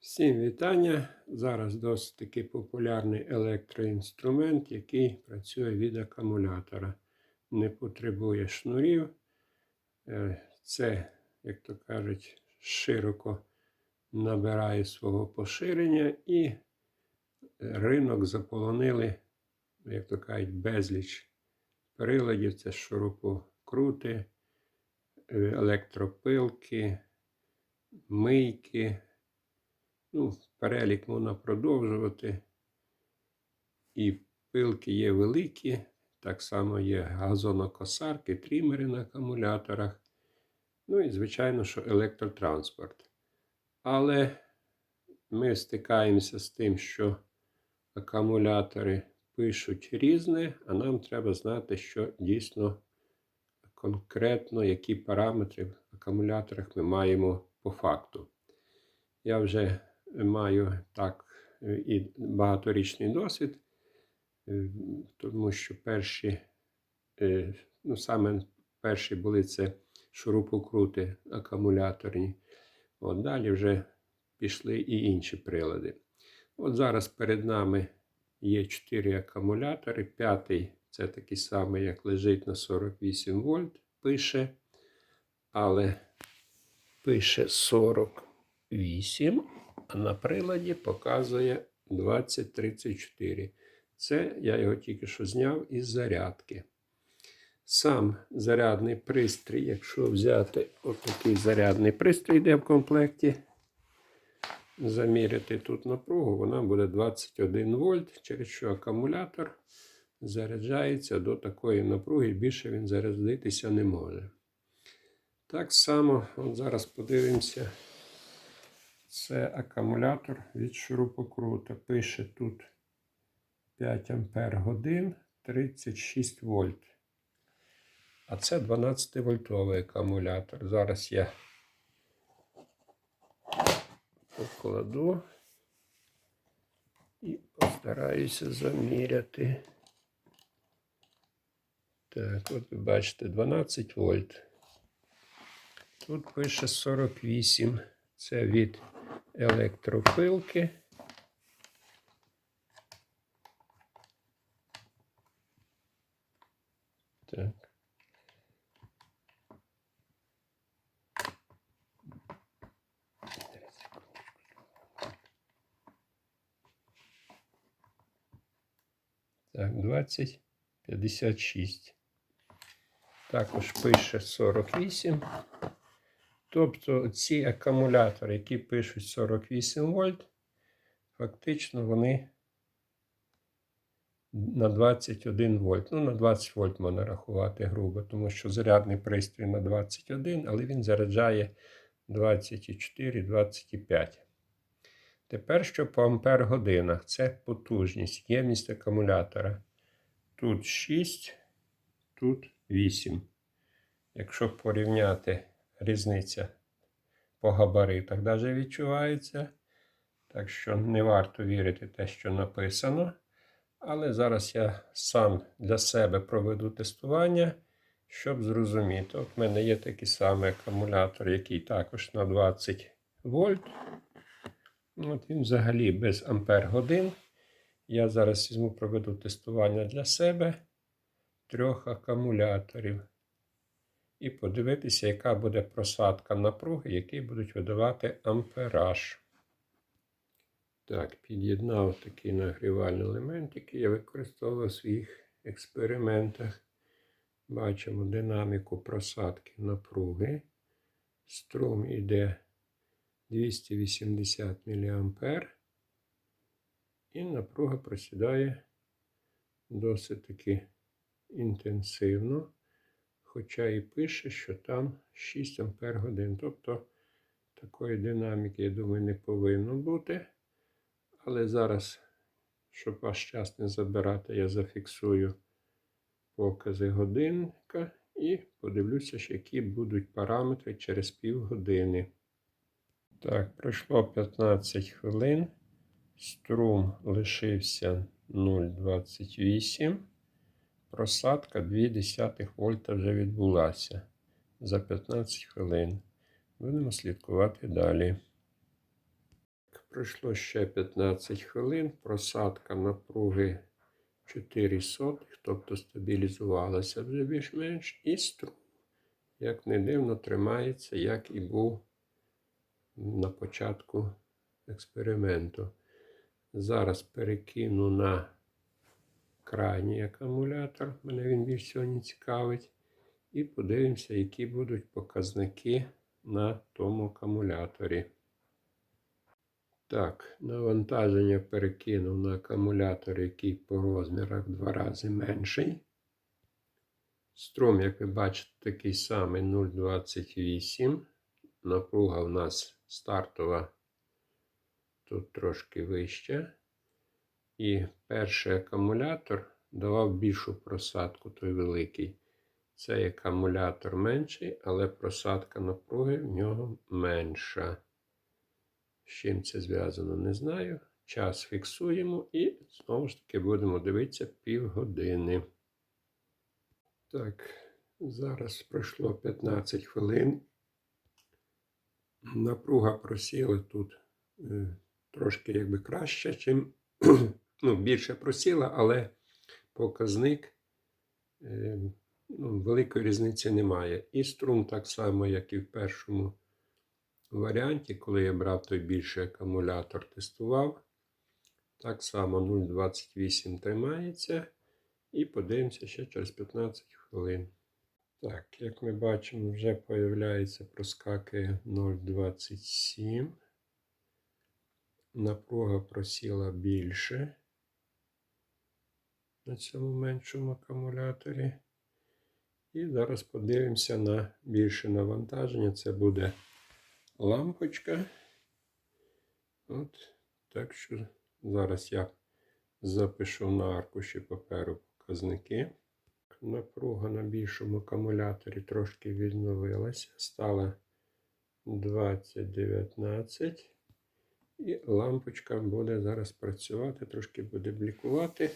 Всім вітання! Зараз досить таки популярний електроінструмент, який працює від акумулятора. Не потребує шнурів. Е, Це, як то кажуть, широко набирає свого поширення і ринок заполонили, як то кажуть, безліч приладів. Це шурупокрути, е, електропилки, мийки. Ну, перелік можна продовжувати. І пилки є великі, так само є газонокосарки, трімери на акумуляторах. Ну і, звичайно, що електротранспорт. Але ми стикаємося з тим, що акумулятори пишуть різне, а нам треба знати, що дійсно конкретно, які параметри в акумуляторах ми маємо по факту. Я вже маю так е, і багаторічний досвід, е, тому що перші, е, ну саме перші були це шурупокрути акумуляторні. От далі вже пішли і інші прилади. От зараз перед нами є 4 акумулятори. П'ятий це такий самий, як лежить на 48 вольт, пише, але пише 48 а на приладі показує 2034. Це я його тільки що зняв із зарядки. Сам зарядний пристрій, якщо взяти отакий зарядний пристрій, йде в комплекті, заміряти тут напругу, вона буде 21 вольт, через що акумулятор заряджається до такої напруги, більше він зарядитися не може. Так само, от зараз подивимося. Це акумулятор від шурупокрута. Пише тут 5 ампер годин 36 вольт. А це 12 вольтовий акумулятор. Зараз я покладу і постараюся заміряти. Так, от ви бачите 12 вольт. Тут пише 48. Це від електропилки. Так. Так, 20, 56. Також пише 48. Тобто ці акумулятори, які пишуть 48 вольт, фактично вони на 21 вольт. Ну, на 20 вольт можна рахувати грубо, тому що зарядний пристрій на 21, але він заряджає 24-25. Тепер що по ампер годинах? Це потужність, ємність акумулятора. Тут 6, тут 8. Якщо порівняти різниця по габаритах навіть відчувається. Так що не варто вірити те, що написано. Але зараз я сам для себе проведу тестування, щоб зрозуміти. От в мене є такий самий акумулятор, який також на 20 вольт. От Він взагалі без ампер годин. Я зараз візьму проведу тестування для себе трьох акумуляторів і подивитися, яка буде просадка напруги, які будуть видавати ампераж. Так, під'єднав такий нагрівальний елемент, який я використовував у своїх експериментах. Бачимо динаміку просадки напруги. Струм йде 280 мА. І напруга просідає досить таки інтенсивно. Хоча і пише, що там 6 ампер годин. Тобто такої динаміки, я думаю, не повинно бути. Але зараз, щоб ваш час не забирати, я зафіксую покази годинника і подивлюся, які будуть параметри через півгодини. Так, пройшло 15 хвилин. Струм лишився 0,28. Просадка 0,2 вольта вже відбулася за 15 хвилин. Будемо слідкувати далі. пройшло ще 15 хвилин. Просадка напруги 4 сотих, тобто стабілізувалася вже більш-менш. І струм, як не дивно, тримається, як і був на початку експерименту. Зараз перекину на крайній акумулятор. Мене він більш сьогодні цікавить. І подивимося, які будуть показники на тому акумуляторі. Так, навантаження перекинув на акумулятор, який по розмірах в два рази менший. Струм, як ви бачите, такий самий 0,28. Напруга в нас стартова тут трошки вища. І перший акумулятор давав більшу просадку, той великий. Цей акумулятор менший, але просадка напруги в нього менша. З чим це зв'язано, не знаю. Час фіксуємо і знову ж таки будемо дивитися півгодини. Так, зараз пройшло 15 хвилин. Напруга просіла тут е, трошки якби краще, чим ну, більше просіла, але показник е, ну, великої різниці немає. І струм так само, як і в першому варіанті, коли я брав той більший акумулятор, тестував. Так само 0,28 тримається. І подивимося ще через 15 хвилин. Так, як ми бачимо, вже появляється проскакує 0,27. Напруга просіла більше на цьому меншому акумуляторі. І зараз подивимося на більше навантаження. Це буде лампочка. От, так що зараз я запишу на аркуші паперу показники. Напруга на більшому акумуляторі трошки відновилася. Стала 2019. І лампочка буде зараз працювати, трошки буде блікувати,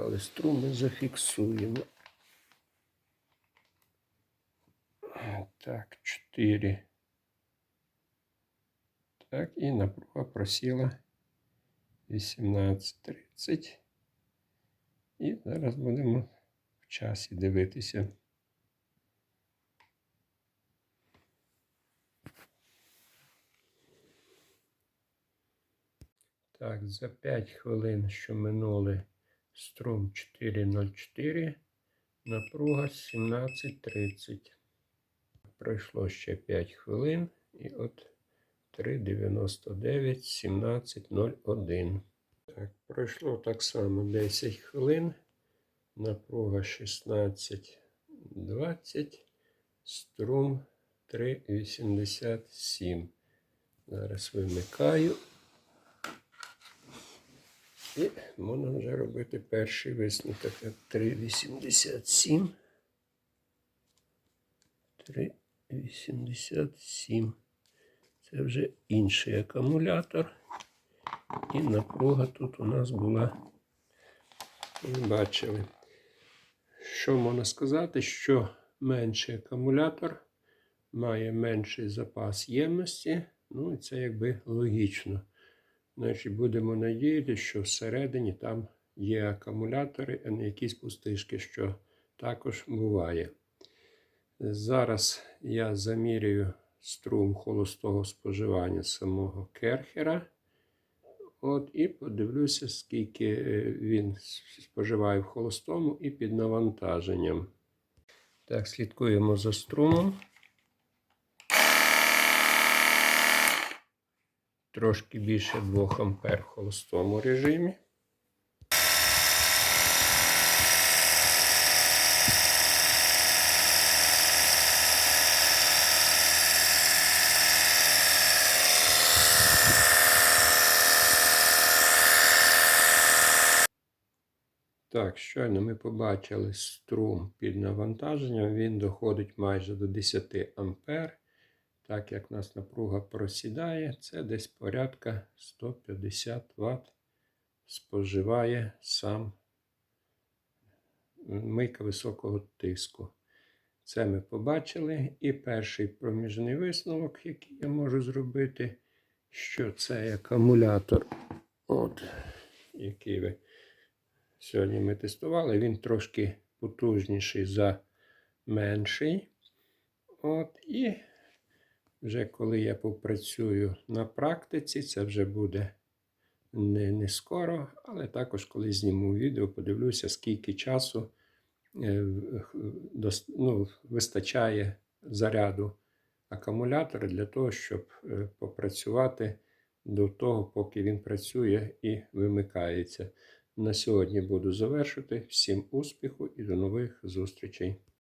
але струм ми зафіксуємо. Так, 4. Так, і напруга просіла 18.30. І зараз будемо в часі дивитися. Так, за 5 хвилин, що минули струм 4.04, напруга 17.30. Пройшло ще 5 хвилин і от 3.99, 17.01. Так, пройшло так само 10 хвилин. Напруга 16.20, струм 3.87. Зараз вимикаю. І можна вже робити перший висновок. 3,87. 3,87. Це вже інший акумулятор. І напруга тут у нас була. Ви бачили. Що можна сказати? Що менший акумулятор має менший запас ємності. Ну, і це якби логічно. Значить, будемо надіятися, що всередині там є акумулятори, а не якісь пустишки, що також буває. Зараз я замірюю струм холостого споживання самого керхера. От, І подивлюся, скільки е, він споживає в холостому і під навантаженням. Так, слідкуємо за струмом. Трошки більше 2 ампер в холостому режимі. Так, щойно ми побачили струм під навантаженням, він доходить майже до 10 ампер. Так як у нас напруга просідає, це десь порядка 150 Вт споживає сам мийка високого тиску. Це ми побачили. І перший проміжний висновок, який я можу зробити, що цей акумулятор, от, який ви сьогодні ми тестували, він трошки потужніший за менший. От, і вже коли я попрацюю на практиці, це вже буде не, не скоро, але також коли зніму відео, подивлюся, скільки часу е, ну, вистачає заряду акумулятора для того, щоб е, попрацювати до того, поки він працює і вимикається. На сьогодні буду завершити. Всім успіху і до нових зустрічей!